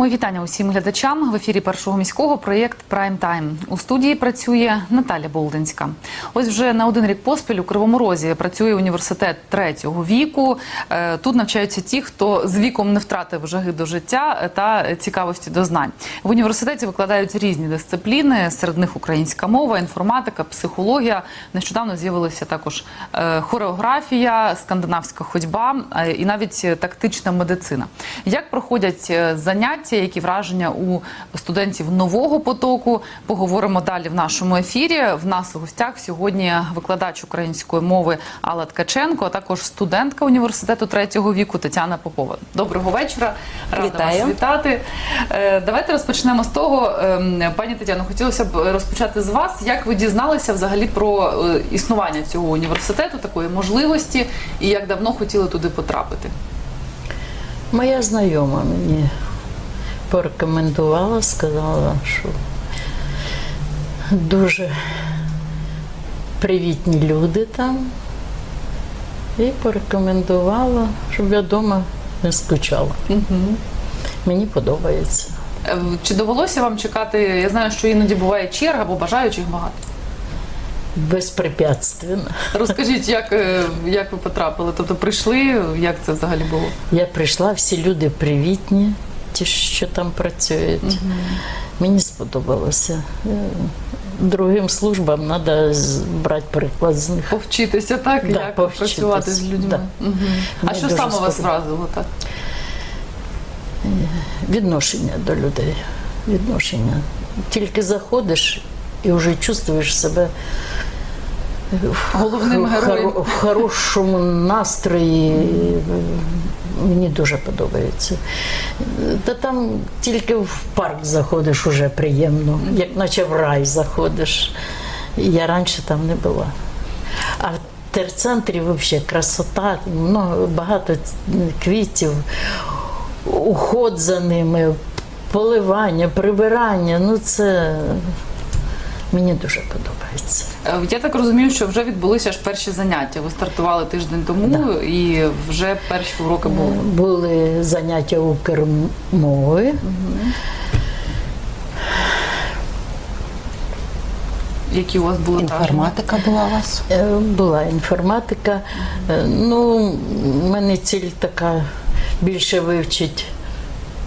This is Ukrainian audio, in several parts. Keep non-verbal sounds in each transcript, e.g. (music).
Мої вітання усім глядачам в ефірі першого міського проєкт Прайм Тайм. У студії працює Наталя Болдинська. Ось вже на один рік поспіль у Кривому Розі працює університет третього віку. Е, Тут навчаються ті, хто з віком не втратив жаги до життя та цікавості до знань. В університеті викладають різні дисципліни. Серед них українська мова, інформатика, психологія. Нещодавно з'явилася також е, хореографія, скандинавська ходьба е, і навіть тактична медицина. Як проходять е, заняття, які враження у студентів нового потоку? Поговоримо далі в нашому ефірі. В нас у гостях сьогодні викладач української мови Алла Ткаченко, а також студентка університету третього віку Тетяна Попова. Доброго вечора. Рада Вітаю. вас вітати. Е, Давайте розпочнемо з того, ем, пані Тетяно, хотілося б розпочати з вас. Як ви дізналися взагалі про е, існування цього університету, такої можливості, і як давно хотіли туди потрапити? Моя знайома мені порекомендувала, сказала, що дуже привітні люди там. І порекомендувала, щоб я вдома не скучала. Мені подобається. Е, Чи довелося вам чекати? Я знаю, що іноді буває черга, бо бажаючих багато. Безпрепятственно. Розкажіть, як, е, як ви потрапили? Тобто прийшли, як це взагалі було? Я прийшла, всі люди привітні, ті, що там працюють. Мені сподобалося. Е, Другим службам треба брати приклад з них. Повчитися, так? Да, як повчитись, працювати з людьми? да. Мгм. А що саме вас вразило так? Відношення до людей. Відношення. Тільки заходиш і вже чувствуєш себе Головним в, героєм. в хорошому настрої. Мені дуже подобається. Та там тільки в парк заходиш уже приємно, як наче в рай заходиш. Я раніше там не була. А в терцентрі взагалі красота, много, багато квітів, уход за ними, поливання, прибирання. Ну це мені дуже подобається. Е, Я так розумію, що вже відбулися ж перші заняття. Ви стартували тиждень тому, і вже перші уроки були. Були заняття укрмови. Які у вас були? Інформатика була у вас? Е, Була інформатика. Е, Ну, в мене ціль така більше вивчить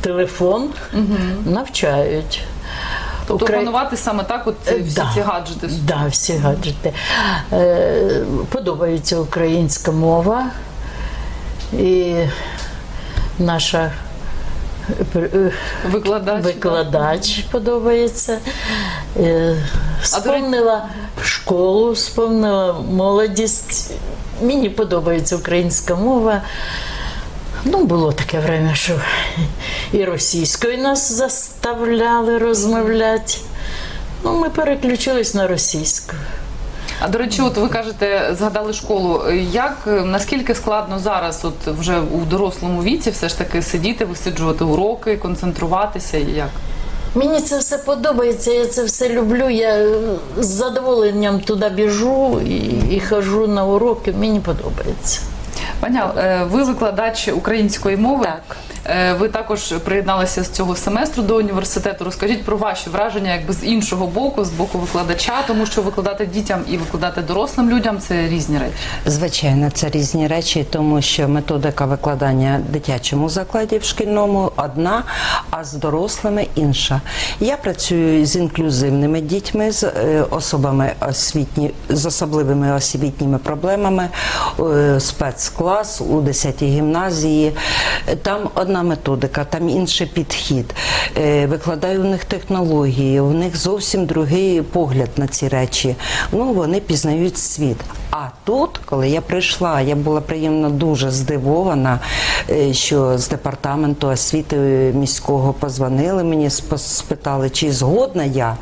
телефон, навчають. Тобто Укра- опанувати саме так, от Е, всі да. ці гаджети. Да, всі гаджети. Е, Подобається українська мова і наша е, Викладач. викладач подобається. Е, Вспомнила школу, вспомнила молодість. Мені подобається українська мова. Ну, було таке время, що і російською нас заставляли розмовляти. Ну, ми переключились на російську. А до речі, от ви кажете, згадали школу. Як наскільки складно зараз, от вже у дорослому віці, все ж таки сидіти, висиджувати уроки, концентруватися? і Як? Мені це все подобається, я це все люблю. Я е, з задоволенням туди біжу і, і хожу на уроки. Мені подобається. Пані, Ал, е, ви викладач української мови. Так. Е, Ви також приєдналися з цього семестру до університету. Розкажіть про ваші враження, якби з іншого боку, з боку викладача, тому що викладати дітям і викладати дорослим людям це різні речі. Звичайно, це різні речі, тому що методика викладання в дитячому закладі в шкільному одна, а з дорослими інша. Я працюю з інклюзивними дітьми, з е, особами освітні, з особливими освітніми проблемами, е, спецклас у 10-й гімназії. Там одна методика, там інший підхід. Е, Викладаю в них технології, у них зовсім другий погляд на ці речі. Ну, вони пізнають світ. А тут, коли я прийшла, я була приємно дуже здивована, е, що з департаменту освіти міського позвонили мені, спитали, чи згодна я.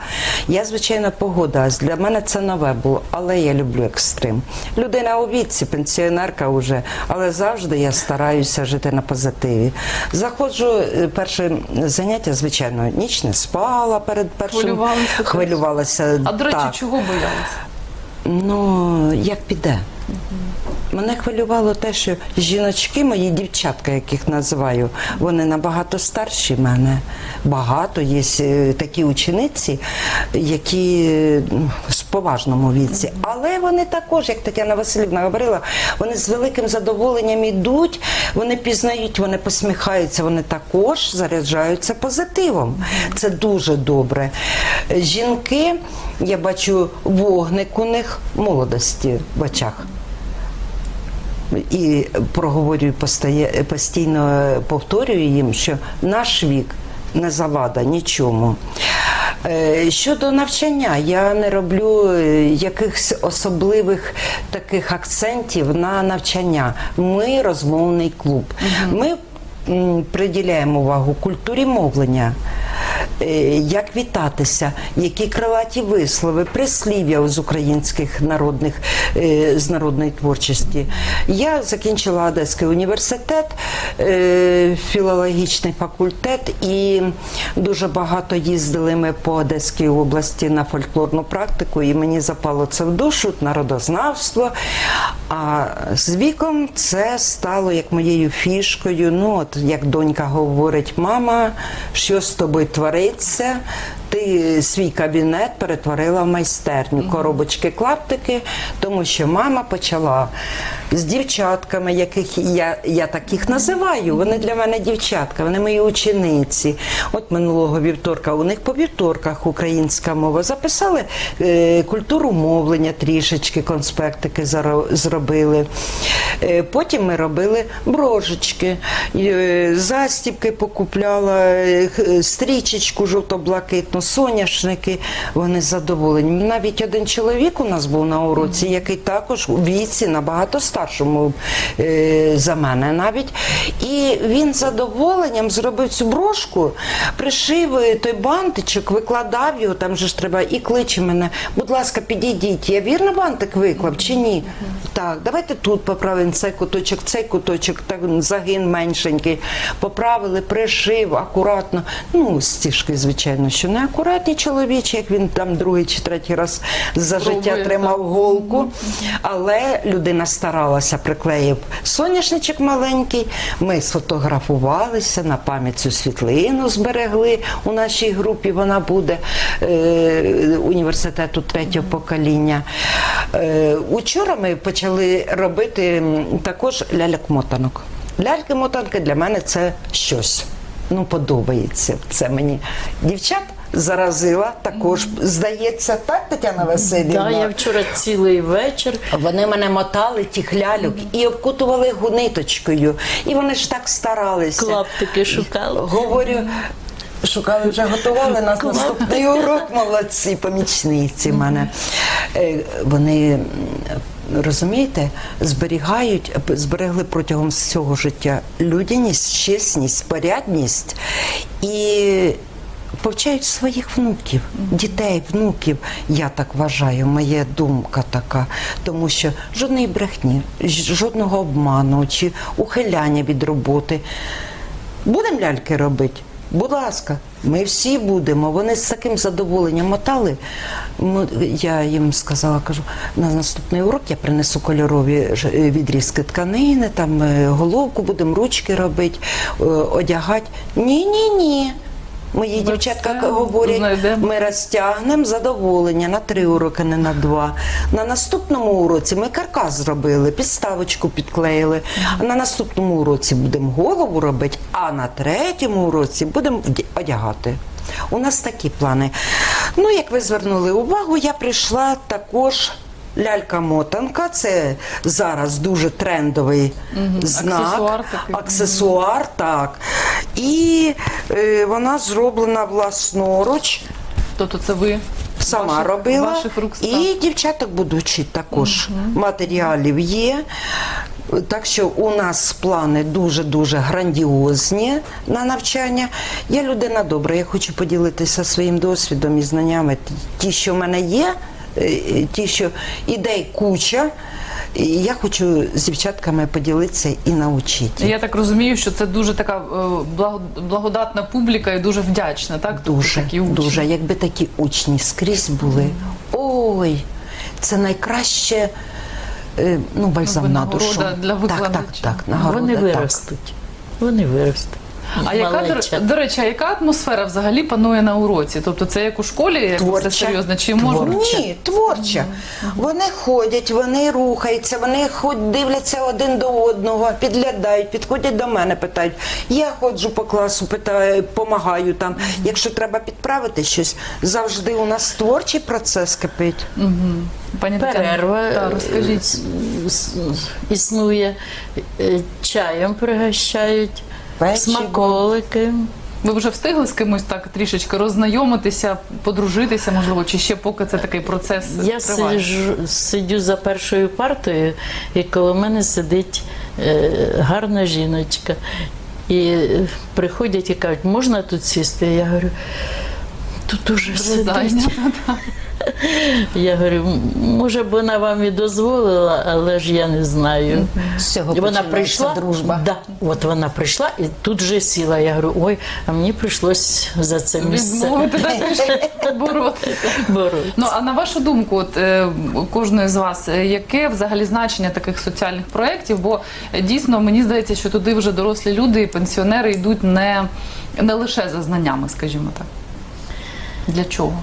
Я, звичайно, погодилась. Для мене це нове було, але я люблю екстрим. Людина у віці, пенсіонерка вже, але завжди я стараюся жити на позитиві. Заходжу, е, перше заняття, звичайно, ніч не спала перед першим. Хвилювалися теж? Хвилювалася. А до речі, так. чого боялися? Ну, як піде? Мене хвилювало те, що жіночки, мої дівчатка, яких називаю, вони набагато старші мене. Багато є е, такі учениці, які е, ну, з поважному віці. Але вони також, як Тетяна Васильівна говорила, вони з великим задоволенням йдуть, вони пізнають, вони посміхаються, вони також заряджаються позитивом. Це дуже добре. Е, Жінки, я бачу вогник у них молодості в очах і проговорюю постійно повторюю їм, що наш вік не завада нічому. Е, Щодо навчання, я не роблю е, якихось особливих таких акцентів на навчання. Ми розмовний клуб. Ми приділяємо увагу культурі мовлення. Е, Як вітатися, які крилаті вислови, прислів'я з українських народних е, з народної творчості. Я закінчила Одеський університет, е, філологічний факультет, і дуже багато їздили ми по Одеській області на фольклорну практику, і мені запало це в душу, народознавство. А з віком це стало як моєю фішкою. Ну, от як донька говорить, мама, що з тобою твориться? Ти свій кабінет перетворила в майстерню, коробочки, клаптики, тому що мама почала з дівчатками, яких я, я таких називаю. Вони для мене дівчатка, вони мої учениці. От минулого вівторка у них по вівторках українська мова. Записали е, культуру мовлення трішечки, конспектики зробили. Е, потім ми робили брожечки, е, застібки покупляла, е, стрічечку жовто-блакитну, соняшники. Вони задоволені. Навіть один чоловік у нас був на уроці, який також у віці набагато старшому е, за мене навіть. І він з задоволенням зробив цю брошку, пришив е, той бантичок, викладав його, там же ж треба, і кличе мене, будь ласка, підійдіть. Я вірно бантик виклав чи ні? Так, давайте тут поправимо цей куточок, цей куточок, так загин меншенький. Поправили, пришив акуратно. Ну, стіжки, звичайно, що не акуратні чоловічі, як він там другий чи третій раз за Пробує, життя тримав так. голку. Але людина старалася, приклеїв соняшничок маленький. Ми сфотографувалися на пам'ять цю світлину зберегли у нашій групі. Вона буде е, університету третього покоління. Е, учора ми почали робити також ляльок-мотанок. Ляльки-мотанки для мене це щось. Ну, подобається це мені. Дівчат заразила також, здається, так, Тетяна Васильівна? Да, я вчора цілий вечір. Вони мене мотали тих ляльок і обкутували гуниточкою. І вони ж так старалися. Клаптики шукала. Говорю. Шукали вже готували нас наступний урок. Молодці, помічниці мене. Е, Вони розумієте, зберігають, зберегли протягом всього життя людяність, чесність, порядність і повчають своїх внуків, дітей, внуків. Я так вважаю, моя думка така. Тому що жодної брехні, жодного обману чи ухиляння від роботи. Будемо ляльки робити? Будь ласка, ми всі будемо. Вони з таким задоволенням мотали. Я їм сказала, кажу, на наступний урок я принесу кольорові відрізки тканини, там е, головку будемо ручки робити, е, одягати. Ні, ні, ні. Мої Ми дівчатка все говорять, знайдемо. ми розтягнемо задоволення на три уроки, не на два. На наступному уроці ми каркас зробили, підставочку підклеїли. А на наступному уроці будемо голову робити, а на третьому уроці будемо одягати. У нас такі плани. Ну, як ви звернули увагу, я прийшла також. Лялька-мотанка це зараз дуже трендовий знак. Аксесуар такий. Аксесуар, так. І е, вона зроблена власноруч. Тобто це ви Сама ваших, робила. ваших рук і дівчаток буду вчити також. Матеріалів є. Так що у нас плани дуже-дуже грандіозні на навчання. Я людина добра, я хочу поділитися своїм досвідом і знаннями. Ті, що в мене є, ті, що ідей куча. І я хочу з дівчатками поділитися і навчити. Я так розумію, що це дуже така е, благодатна публіка і дуже вдячна, так? Тобто Дуже, такі учні. дуже. Якби такі учні скрізь були. Ой, це найкраще е, ну, бальзам Ну, на душу. для так, так, так, нагорода, Вони так. виростуть. Вони виростуть. А яка до, до речі, а яка атмосфера взагалі панує на уроці? Тобто це як у школі, як все серйозно, чи можна? Ні, творча. Вони ходять, вони рухаються, вони хоч дивляться один до одного, підглядають, підходять до мене, питають. Я ходжу по класу, питаю, допомагаю там. Якщо треба підправити щось, завжди у нас творчий процес кипить. Пані Тетяно, Перерва та, е, розкажіть. с- існує, е, чаєм пригощають. Смаколики. Ви вже встигли з кимось так трішечки роззнайомитися, подружитися, можливо, чи ще поки це такий процес Я триває? сиджу, сидю за першою партою, і коло мене сидить е, гарна жіночка. І приходять і кажуть, можна тут сісти? Я говорю, тут уже сидить. (laughs) Я говорю, може б вона вам і дозволила, але ж я не знаю. З цього І вона прийшла, дружба. Да, от вона прийшла і тут же сіла. Я говорю, ой, а мені прийшлось за це місце (laughs) боротися. боротися. Ну а на вашу думку, от е, кожної з вас, е, яке взагалі значення таких соціальних проєктів? Бо е, дійсно мені здається, що туди вже дорослі люди і пенсіонери йдуть не, не лише за знаннями, скажімо так. Для чого?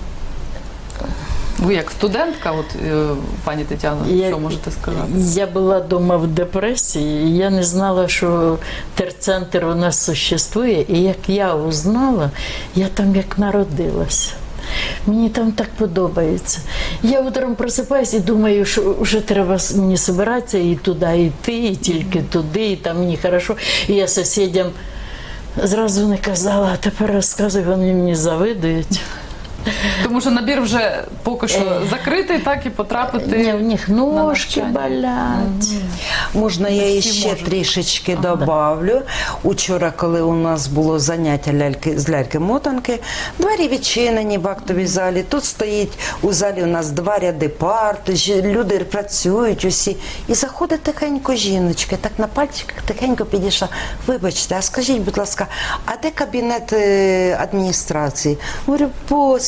Ви як студентка, от е, пані Тетяно, Я- що можете сказати? Я була вдома в депресії, і я не знала, що терцентр у нас существує. І як я узнала, я там як народилася. Мені там так подобається. Я утром просипаюсь і думаю, що вже треба мені збиратися і туди йти, і тільки туди, і там мені хорошо. І я сусідям зразу не казала, а тепер розказую, вони мені завидують. Тому що набір вже поки що закритий, так і потрапити. Ні, в них ножки болять. Можна я всі можуть. трішечки добавлю. Учора, коли у нас було заняття ляльки з ляльки-мотанки, двері відчинені в актовій залі. Тут стоїть у залі у нас два ряди парт, жі- люди працюють усі. І заходить тихенько жіночка, так на пальчиках тихенько підійшла. Вибачте, а скажіть, будь ласка, а де кабінет е, адміністрації? Говорю,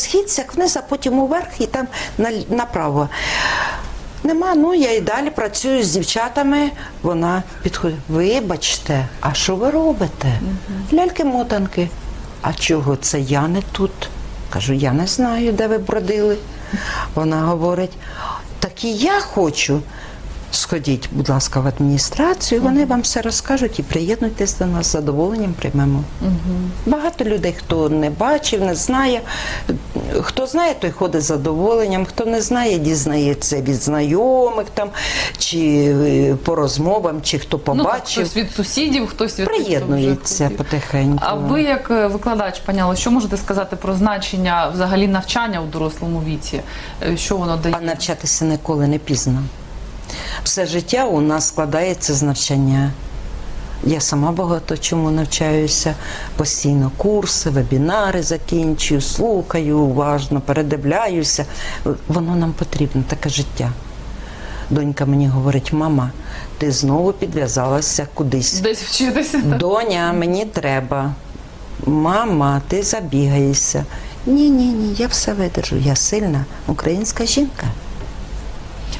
по східцях вниз, а потім уверх і там направо. Нема, ну я і далі працюю з дівчатами. Вона підходить. Вибачте, а що ви робите? Ляльки-мотанки. А чого це я не тут? Кажу, я не знаю, де ви бродили. Вона говорить, так і я хочу. Сходіть, будь ласка, в адміністрацію, вони вам все розкажуть і приєднуйтесь до нас з задоволенням приймемо. Багато людей, хто не бачив, не знає. Хто знає, той ходить з задоволенням, хто не знає, дізнається від знайомих там, чи е, по розмовам, чи хто Ну, так, побачив. хтось від сусідів, хтось від Приєднується потихеньку. А ви, як е, викладач, пані що можете сказати про значення взагалі навчання у дорослому віці? Е, Що воно дає? А навчатися ніколи не пізно. Все життя у нас складається з навчання. Я сама багато чому навчаюся, постійно курси, вебінари закінчую, слухаю уважно, передивляюся. Воно нам потрібно, таке життя. Донька мені говорить, мама, ти знову підв'язалася кудись. Десь вчитися. Доня, мені треба. Мама, ти забігаєшся. Ні, ні, ні, я все видержу. Я сильна українська жінка.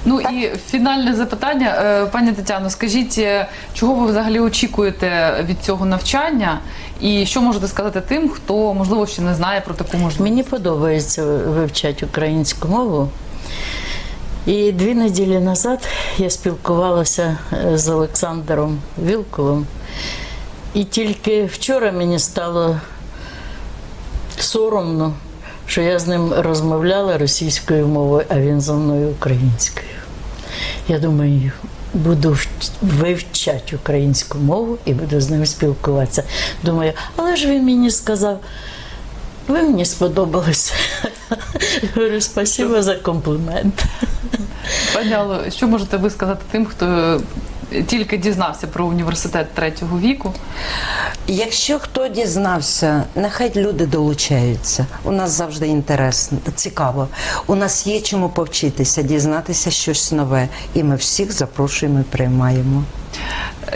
Ну і фінальне запитання, Е, пані Тетяно, скажіть, е, чого ви взагалі очікуєте від цього навчання, і що можете сказати тим, хто можливо ще не знає про таку можливість? Мені подобається вивчати українську мову. І дві неділі назад я спілкувалася е, з Олександром Вілковим. І тільки вчора мені стало соромно, що я з ним розмовляла російською мовою, а він зі мною українською. Я думаю, буду вивчати українську мову і буду з ним спілкуватися. Думаю, але ж він мені сказав, ви мені сподобалися. (laughs) Говорю, спасибо за комплімент. Пані що можете ви сказати тим, хто тільки дізнався про університет третього віку? Якщо хто дізнався, нехай люди долучаються. У нас завжди інтересно, цікаво. У нас є чому повчитися, дізнатися щось нове. І ми всіх запрошуємо і приймаємо.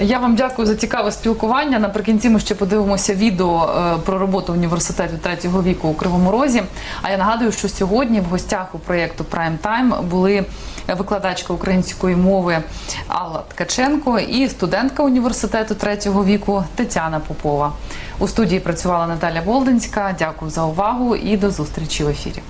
Я вам дякую за цікаве спілкування. Наприкінці ми ще подивимося відео е, про роботу університету третього віку у Кривому Розі. А я нагадую, що сьогодні в гостях у проєкту Prime Time були викладачка української мови Алла Ткаченко і студентка університету третього віку Тетяна Попова. У студії працювала Наталя Болдинська. Дякую за увагу і до зустрічі в ефірі.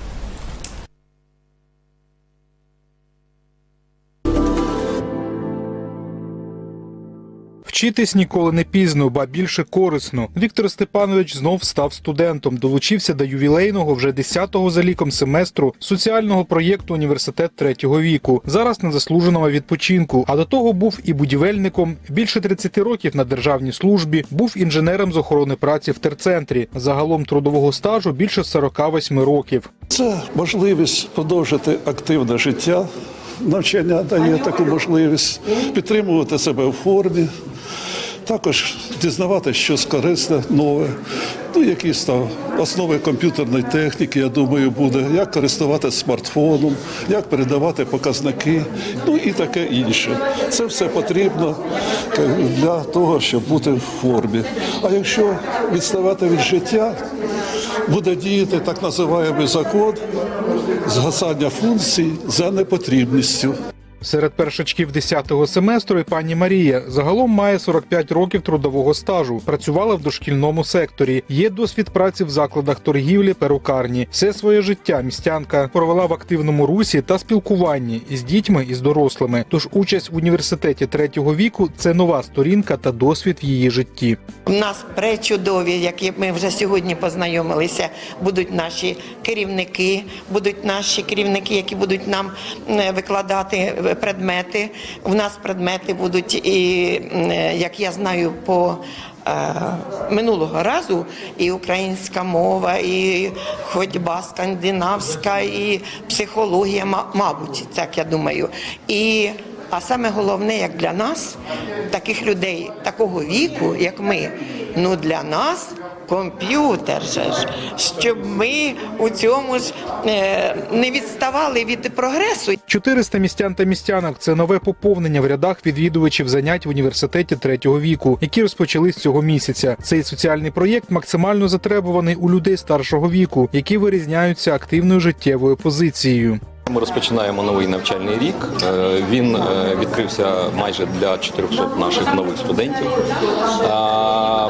Вчитись ніколи не пізно, ба більше корисно. Віктор Степанович знов став студентом, долучився до ювілейного вже 10-го за ліком семестру соціального проєкту університет третього віку. Зараз на заслуженому відпочинку. А до того був і будівельником. Більше 30 років на державній службі, був інженером з охорони праці в терцентрі. Загалом трудового стажу більше 48 років. Це можливість продовжити активне життя. Навчання дає таку можливість підтримувати себе в формі, також дізнавати щось корисне, нове, ну, якісь там основи комп'ютерної техніки, я думаю, буде, як користуватися смартфоном, як передавати показники, ну і таке інше. Це все потрібно для того, щоб бути в формі. А якщо відставати від життя, буде діяти так називаємий закон згасання функцій за непотрібністю. Серед першачків 10-го семестру і пані Марія загалом має 45 років трудового стажу. Працювала в дошкільному секторі. Є досвід праці в закладах торгівлі, перукарні. Все своє життя містянка провела в активному русі та спілкуванні із дітьми і з дорослими. Тож участь в університеті третього віку це нова сторінка та досвід в її житті. У нас пречудові, які ми вже сьогодні познайомилися, будуть наші керівники, будуть наші керівники, які будуть нам е, викладати предмети. У нас предмети будуть і, як я знаю, по е, минулого разу і українська мова, і ходьба скандинавська, і психологія, ма- мабуть, так я думаю. І а саме головне, як для нас, таких людей такого віку, як ми, ну для нас комп'ютер ж, щоб ми у цьому ж е, не відставали від прогресу. 400 містян та містянок це нове поповнення в рядах відвідувачів занять в університеті третього віку, які розпочались цього місяця. Цей соціальний проєкт максимально затребуваний у людей старшого віку, які вирізняються активною життєвою позицією. Ми розпочинаємо новий навчальний рік. Е, Він е, відкрився майже для 400 наших нових студентів.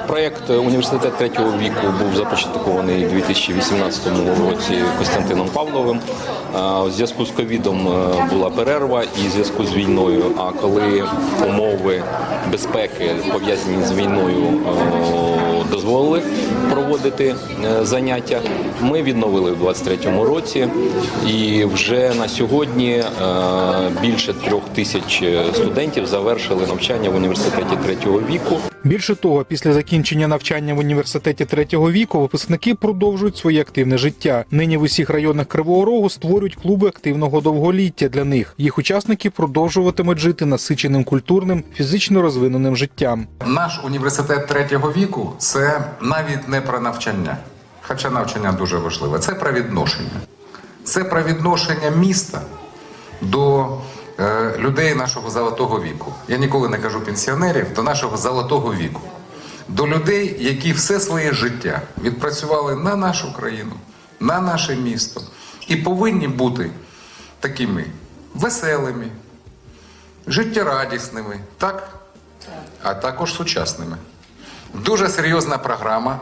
Проєкт університет третього віку був започаткований у 2018 році Костянтином Павловим. У зв'язку з ковідом е, була перерва і в зв'язку з війною. А коли умови безпеки пов'язані з війною дозволили проводити е, заняття, ми відновили в 23-му році і вже на сьогодні е, більше трьох тисяч студентів завершили навчання в університеті третього віку. Більше того, після закінчення навчання в університеті третього віку випускники продовжують своє активне життя. Нині в усіх районах Кривого Рогу створюють клуби активного довголіття для них. Їх учасники продовжуватимуть жити насиченим культурним, фізично розвиненим життям. Наш університет третього віку це навіть не про навчання, хоча навчання дуже важливе. Це про відношення. Це про відношення міста до людей нашого золотого віку. Я ніколи не кажу пенсіонерів, до нашого золотого віку. До людей, які все своє життя відпрацювали на нашу країну, на наше місто і повинні бути такими веселими, життєрадісними, так? а також сучасними. Дуже серйозна програма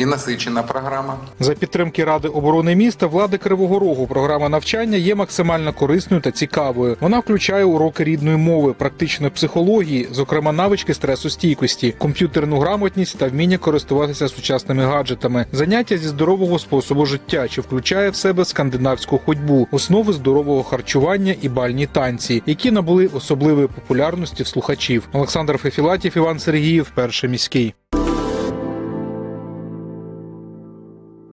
і насичена програма. За підтримки Ради оборони міста влади Кривого Рогу програма навчання є максимально корисною та цікавою. Вона включає уроки рідної мови, практичної психології, зокрема навички стресостійкості, комп'ютерну грамотність та вміння користуватися сучасними гаджетами, заняття зі здорового способу життя, що включає в себе скандинавську ходьбу, основи здорового харчування і бальні танці, які набули особливої популярності в слухачів. Олександр Фефілатів, Іван Сергіїв, перший міський.